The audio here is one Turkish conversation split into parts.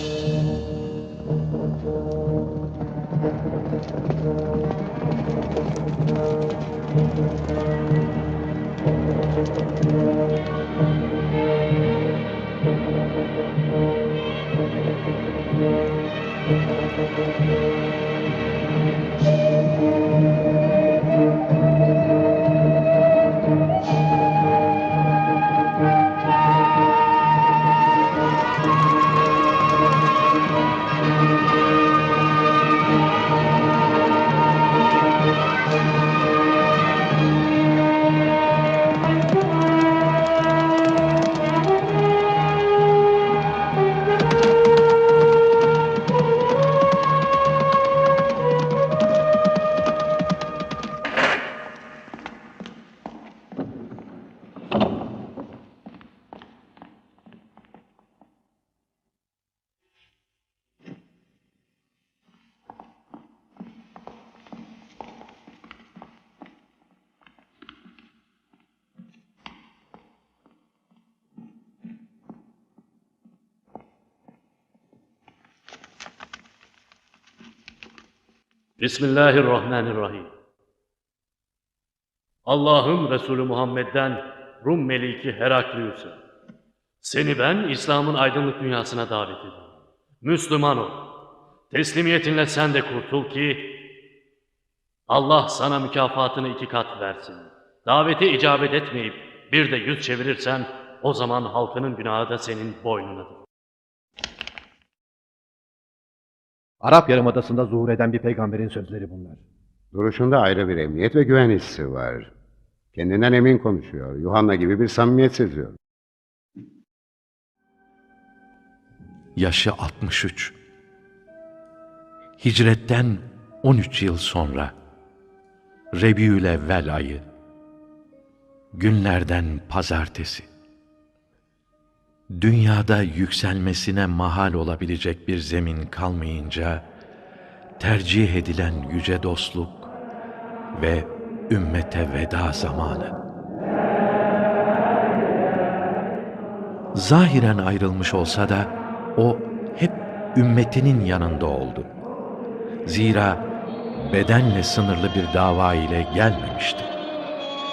Thank you. Bismillahirrahmanirrahim. Allah'ın Resulü Muhammed'den Rum Meliki Heraklius'a. Seni ben İslam'ın aydınlık dünyasına davet ediyorum. Müslüman ol. Teslimiyetinle sen de kurtul ki Allah sana mükafatını iki kat versin. Davete icabet etmeyip bir de yüz çevirirsen o zaman halkının günahı da senin boynunadır. Arap Yarımadası'nda zuhur eden bir peygamberin sözleri bunlar. Duruşunda ayrı bir emniyet ve güven hissi var. Kendinden emin konuşuyor. Yuhanna gibi bir samimiyet seziyor. Yaşı 63. Hicretten 13 yıl sonra Rebiülevvel ayı günlerden pazartesi dünyada yükselmesine mahal olabilecek bir zemin kalmayınca tercih edilen yüce dostluk ve ümmete veda zamanı. Zahiren ayrılmış olsa da o hep ümmetinin yanında oldu. Zira bedenle sınırlı bir dava ile gelmemişti.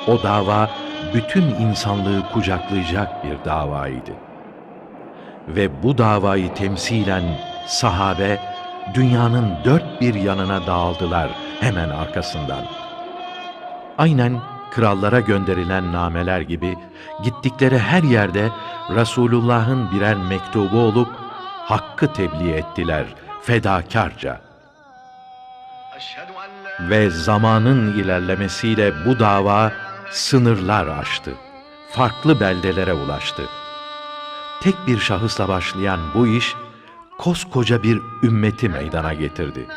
O dava bütün insanlığı kucaklayacak bir davaydı. Ve bu davayı temsilen sahabe dünyanın dört bir yanına dağıldılar hemen arkasından. Aynen krallara gönderilen nameler gibi gittikleri her yerde Resulullah'ın birer mektubu olup hakkı tebliğ ettiler fedakarca. Ve zamanın ilerlemesiyle bu dava sınırlar aştı. Farklı beldelere ulaştı. Tek bir şahısla başlayan bu iş koskoca bir ümmeti meydana getirdi.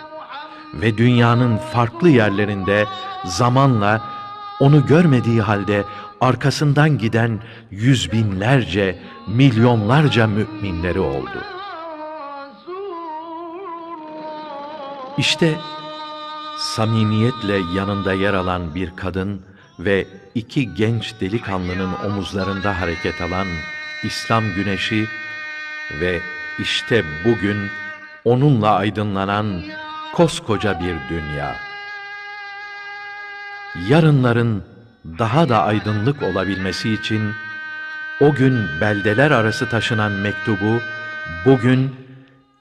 Ve dünyanın farklı yerlerinde zamanla onu görmediği halde arkasından giden yüz binlerce, milyonlarca müminleri oldu. İşte samimiyetle yanında yer alan bir kadın ve iki genç delikanlının omuzlarında hareket alan İslam güneşi ve işte bugün onunla aydınlanan koskoca bir dünya. Yarınların daha da aydınlık olabilmesi için o gün beldeler arası taşınan mektubu bugün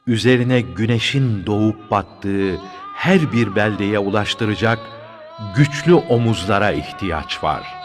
üzerine güneşin doğup battığı her bir beldeye ulaştıracak güçlü omuzlara ihtiyaç var.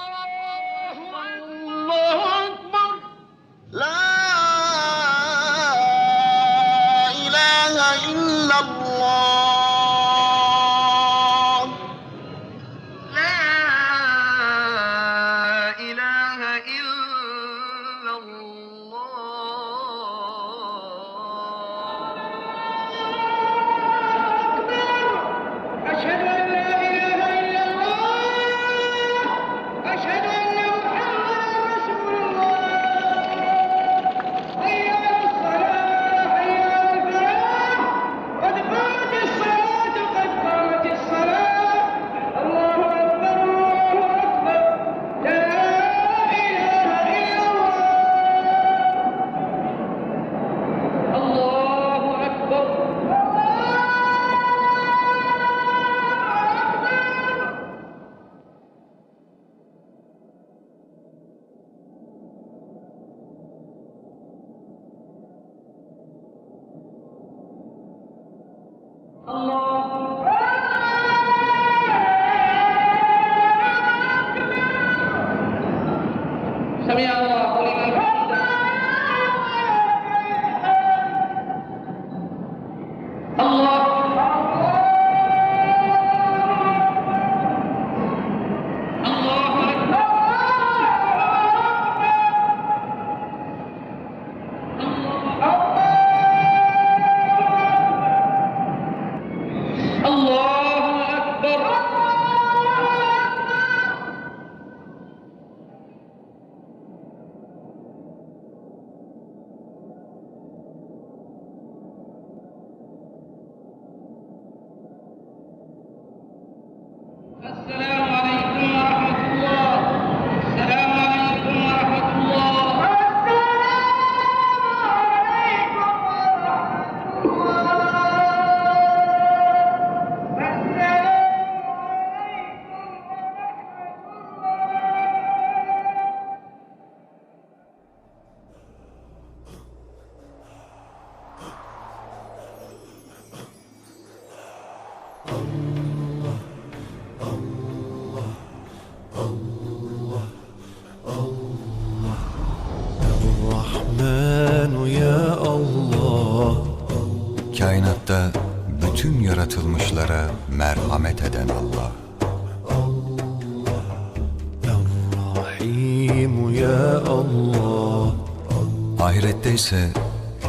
İse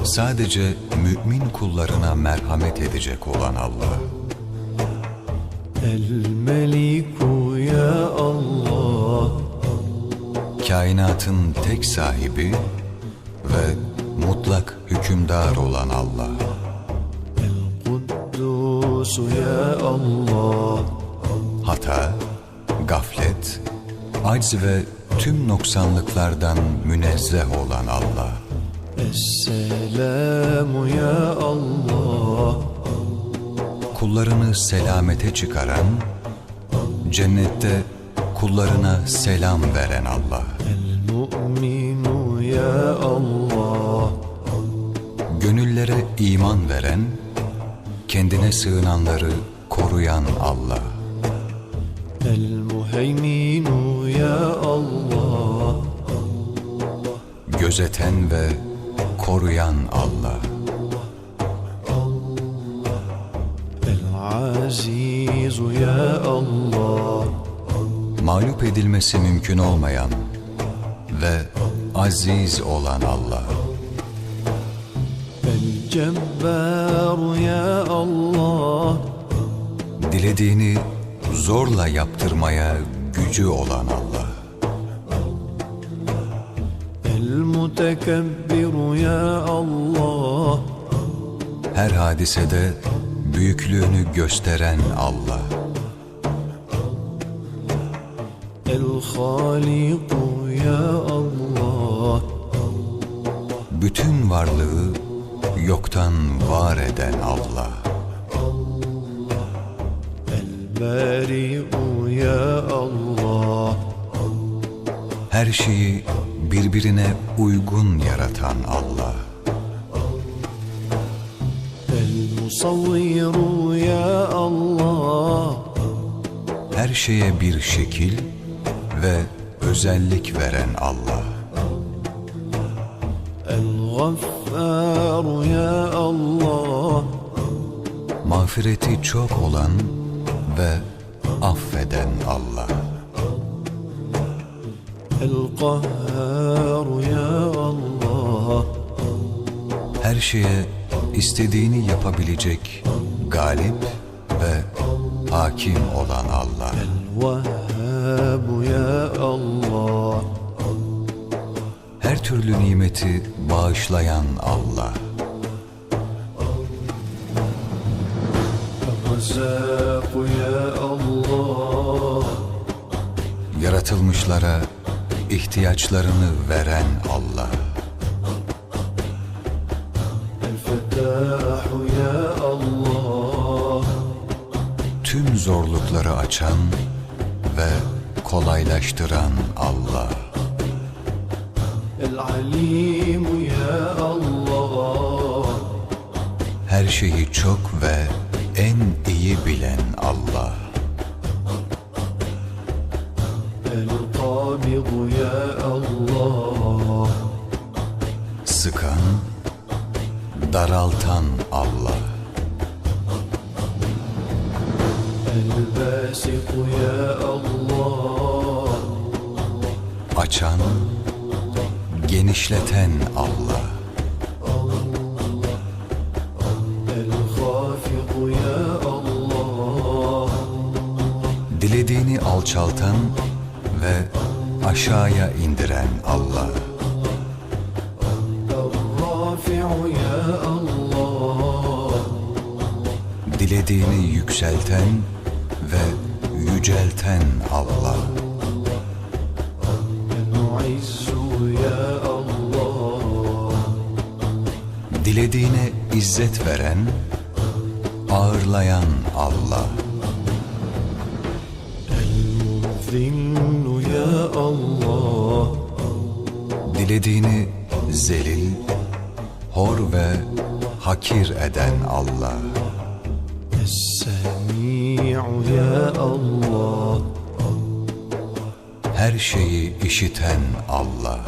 sadece mümin kullarına merhamet edecek olan Allah. El Meliku ya Allah Kainatın tek sahibi ve mutlak hükümdar olan Allah. Kuddusu ya Allah Hata, gaflet, acz ve tüm noksanlıklardan münezzeh olan Allah. Esselamu ya Allah kullarını selamete çıkaran, cennette kullarına selam veren Allah. El Mu'minu ya Allah Gönüllere iman veren, kendine sığınanları koruyan Allah. El Muheyminu ya Allah Gözeten ve koruyan Allah. Mağlup edilmesi mümkün olmayan ve aziz olan Allah Dilediğini zorla yaptırmaya gücü olan Allah. El Mutekebbiru ya Allah Her hadisede büyüklüğünü gösteren Allah. El Haliku ya Allah bütün varlığı yoktan var eden Allah. El Bari'u ya Allah Her şeyi birbirine uygun yaratan Allah. El Musavviru ya Allah Her şeye bir şekil ve özellik veren Allah. El Gaffaru ya Allah Mağfireti çok olan ve affeden Allah. Kahharu ya Allah Her şeye istediğini yapabilecek galip ve hakim olan Allah. Vehhabu ya Allah Her türlü nimeti bağışlayan Allah. Allah Yaratılmışlara ihtiyaçlarını veren Allah. Tüm zorlukları açan ve kolaylaştıran Allah. Her şeyi çok ve daraltan Allah. Açan, genişleten Allah Dilediğini alçaltan ve aşağıya indiren Allah. dilediğini yükselten ve yücelten Allah. Dilediğine izzet veren, ağırlayan Allah. Dilediğini zelil, hor ve hakir eden Allah. Es-Semi'u ya Allah. Her şeyi işiten Allah.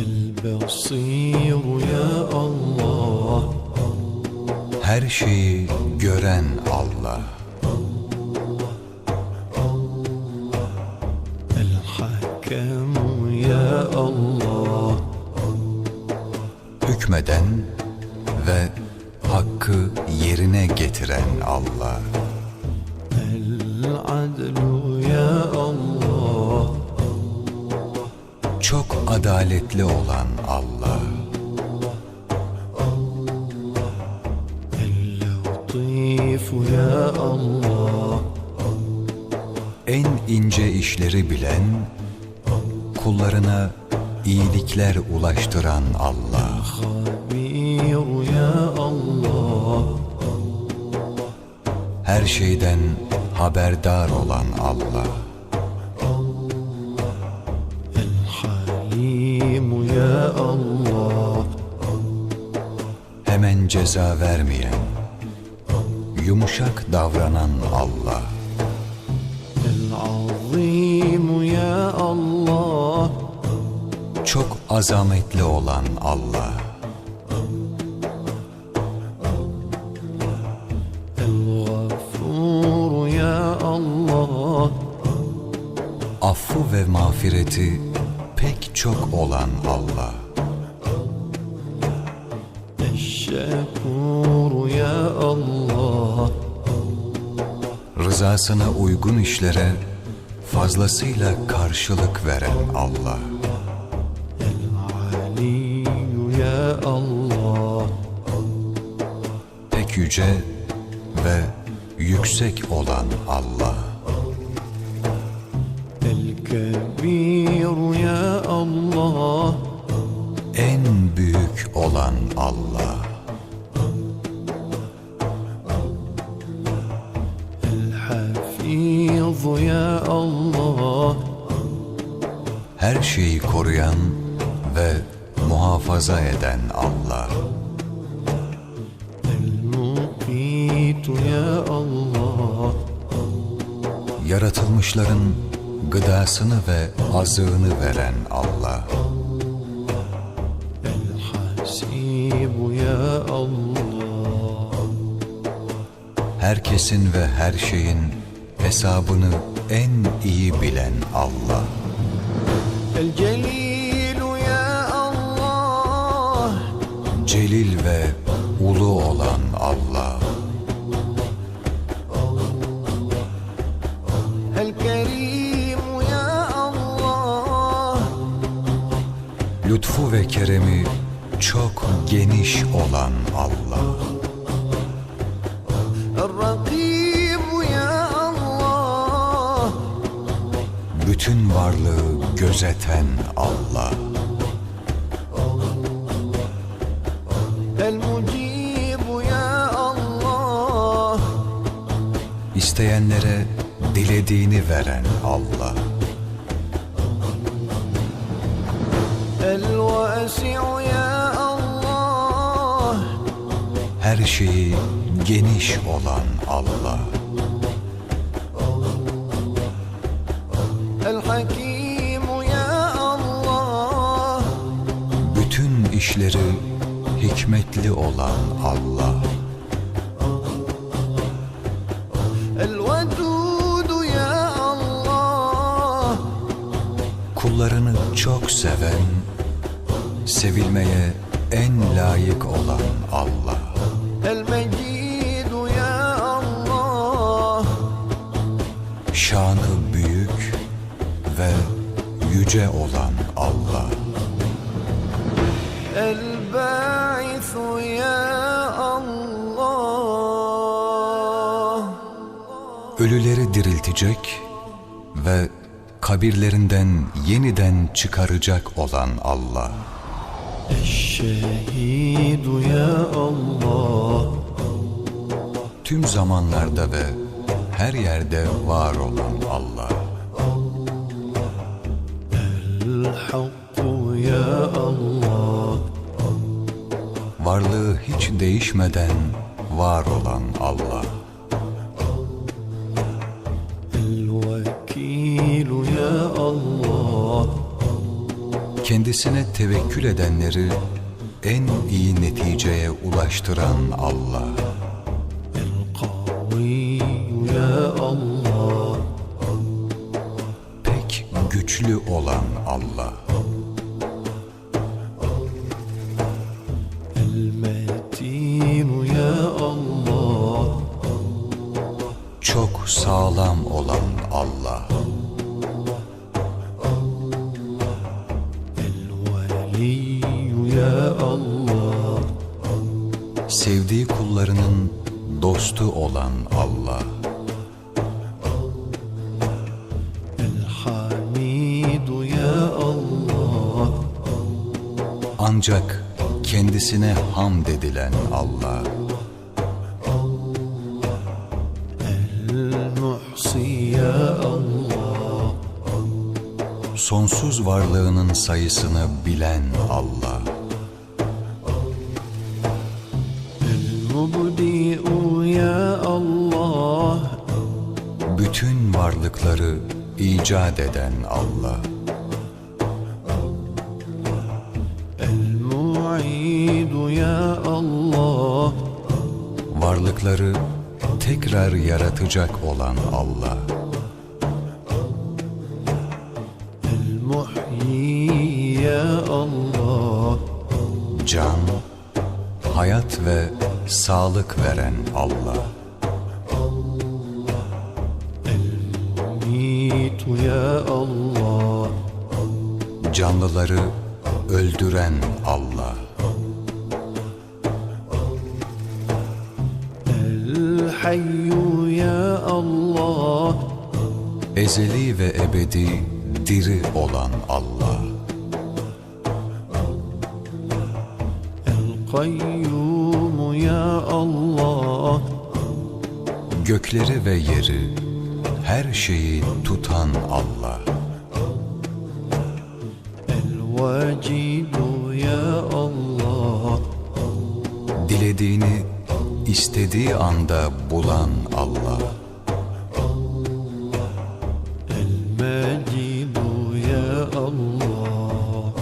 El-Basiru ya Allah. Her şeyi gören Allah. El-Hakamu ya Allah. Hükmeden ve hakkı yerine getiren Allah. Çok adaletli olan Allah. Allah. En ince işleri bilen, kullarına iyilikler ulaştıran Allah. her şeyden haberdar olan Allah. Hemen ceza vermeyen, yumuşak davranan Allah. Çok azametli olan Allah. mağfireti pek çok olan Allah. Eşşekur ya Allah. Rızasına uygun işlere fazlasıyla karşılık veren Allah. affı ya Allah. Her şeyi koruyan ve muhafaza eden Allah. El-Muqitu ya Allah. Yaratılmışların gıdasını ve azığını veren Allah. El-Hasibu ya Allah. Herkesin ve her şeyin Hesabını en iyi bilen Allah. El Celilu ya Allah. Celil ve ulu olan Allah. El Kerimu ya Allah. Lütfu ve keremi çok geniş olan Allah. bütün varlığı gözeten Allah. El Muciybü ya Allah. İsteyenlere dilediğini veren Allah. Her şeyi geniş olan Allah. işleri hikmetli olan Allah. Kullarını çok seven, sevilmeye en layık olan Allah. Şanı büyük ve yüce olan görecek ve kabirlerinden yeniden çıkaracak olan Allah. Eşşehidu ya Allah Tüm zamanlarda ve her yerde var olan Allah. El ya Allah Varlığı hiç değişmeden var olan Allah. kendisine tevekkül edenleri en iyi neticeye ulaştıran Allah. Pek güçlü olan Allah. Çok sağlam olan Allah. Allah. Hayyu ya Allah. Sevdiği kullarının dostu olan Allah. Elhamidu ya Allah. Ancak kendisine ham dedilen Allah. varlığının sayısını bilen Allah. El Mubdiu ya Allah, Bütün varlıkları icat eden Allah. Varlıkları tekrar yaratacak olan Allah. sağlık veren Allah. Allah, el-mitu ya Allah. Canlıları öldüren Allah. El-hayyu ya Allah. Ezeli ve ebedi diri olan Allah. El-kayyum ya Allah. Gökleri ve yeri her şeyi tutan Allah. El vacidu ya Allah. Dilediğini istediği anda bulan Allah. El mecidu ya Allah.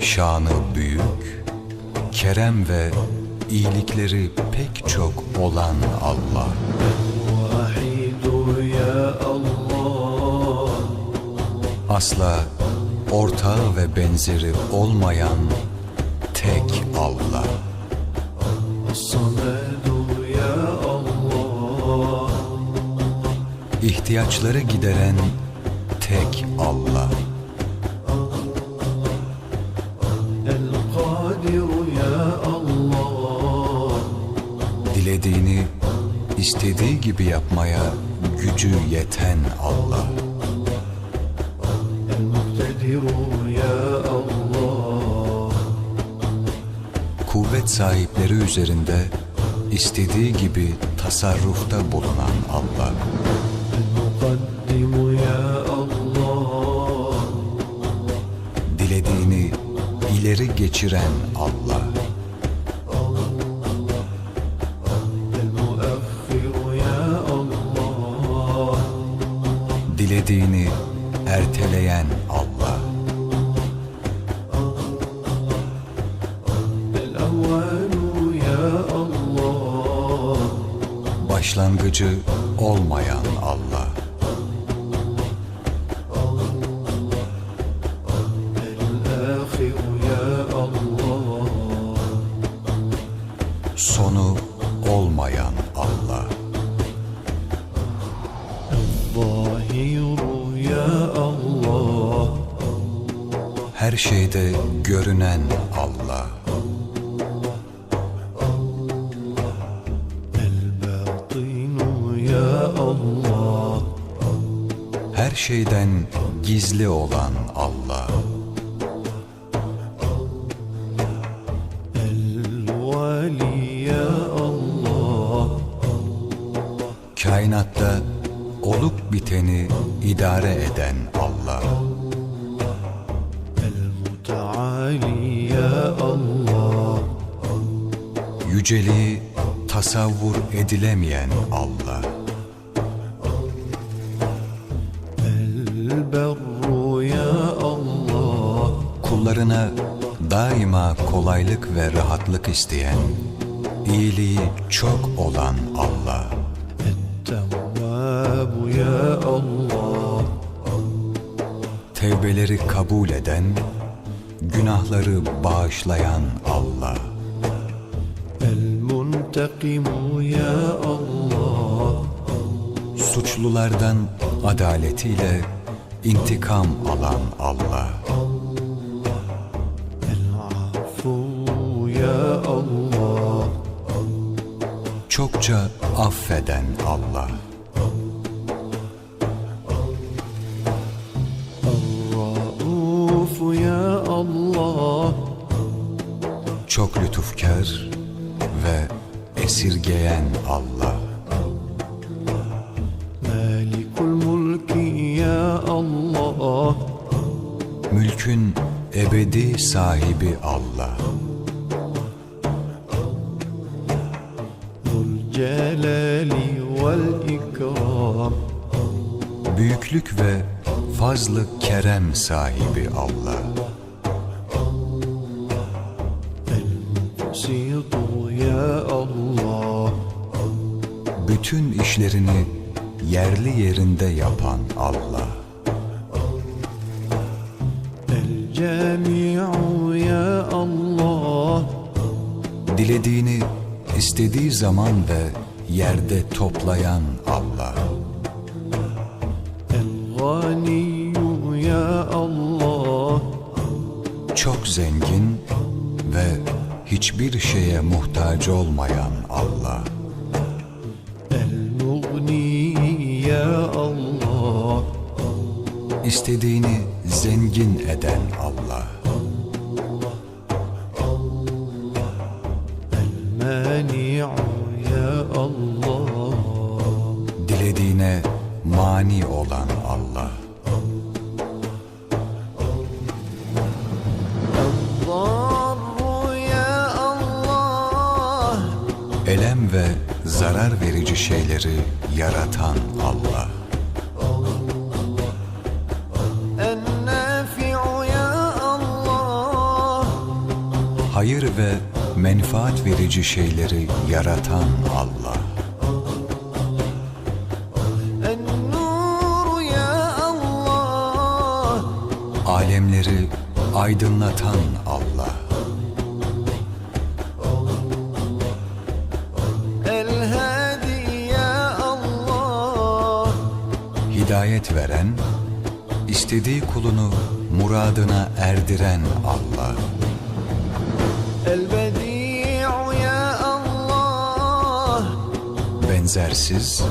Şanı büyük, kerem ve iyilikleri pek çok olan Allah. Asla ortağı ve benzeri olmayan tek Allah. İhtiyaçları gideren tek Allah. istediğini istediği gibi yapmaya gücü yeten Allah. Kuvvet sahipleri üzerinde istediği gibi tasarrufta bulunan Allah. Dilediğini ileri geçiren Allah. dilediğini erteleyen Allah. Başlangıcı olmayan düşünen Allah. Her şeyden gizli olan Allah. Kainatta olup biteni idare eden Allah. Yüceli tasavvur edilemeyen Allah. Allah. Kullarına daima kolaylık ve rahatlık isteyen, iyiliği çok olan Allah. Tevbeleri kabul eden, Günahları bağışlayan Allah. El-Muntakimu ya Allah. Suçlulardan adaletiyle intikam alan Allah. El-Afu ya Allah. Çokça affeden Allah. ya Allah Çok lütufkar ve esirgeyen Allah. Melikul mulki ya Allah. Mülkün ebedi sahibi Allah. Celali vel ikram. Büyüklük ve fazlı kerem sahibi Allah. basitu ya Allah. Bütün işlerini yerli yerinde yapan Allah. El cemi'u ya Allah. Dilediğini istediği zaman ve yerde toplayan Allah. El ya Allah. Çok zengin hiçbir şeye muhtaç olmayan Allah. El ya Allah. İstediğini zengin eden Allah. Dilediğine mani olan Zarar verici şeyleri yaratan Allah. Hayır ve menfaat verici şeyleri yaratan Allah. Alemleri aydınlatan Allah. hidayet veren, istediği kulunu muradına erdiren Allah. Benzersiz,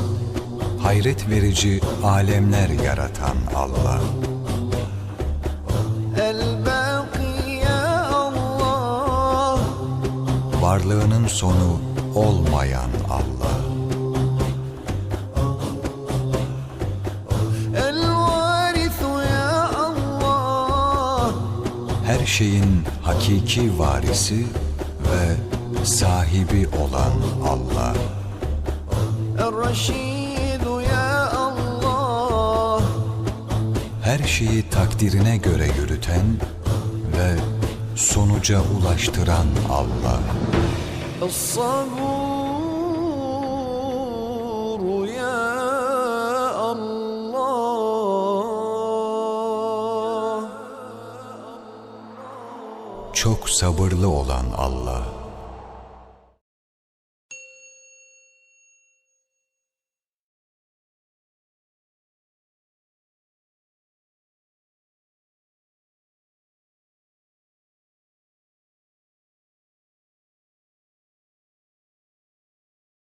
hayret verici alemler yaratan Allah. Varlığının sonu olmayan şeyin hakiki varisi ve sahibi olan Allah. Her şeyi takdirine göre yürüten ve sonuca ulaştıran Allah. Sabırlı olan Allah.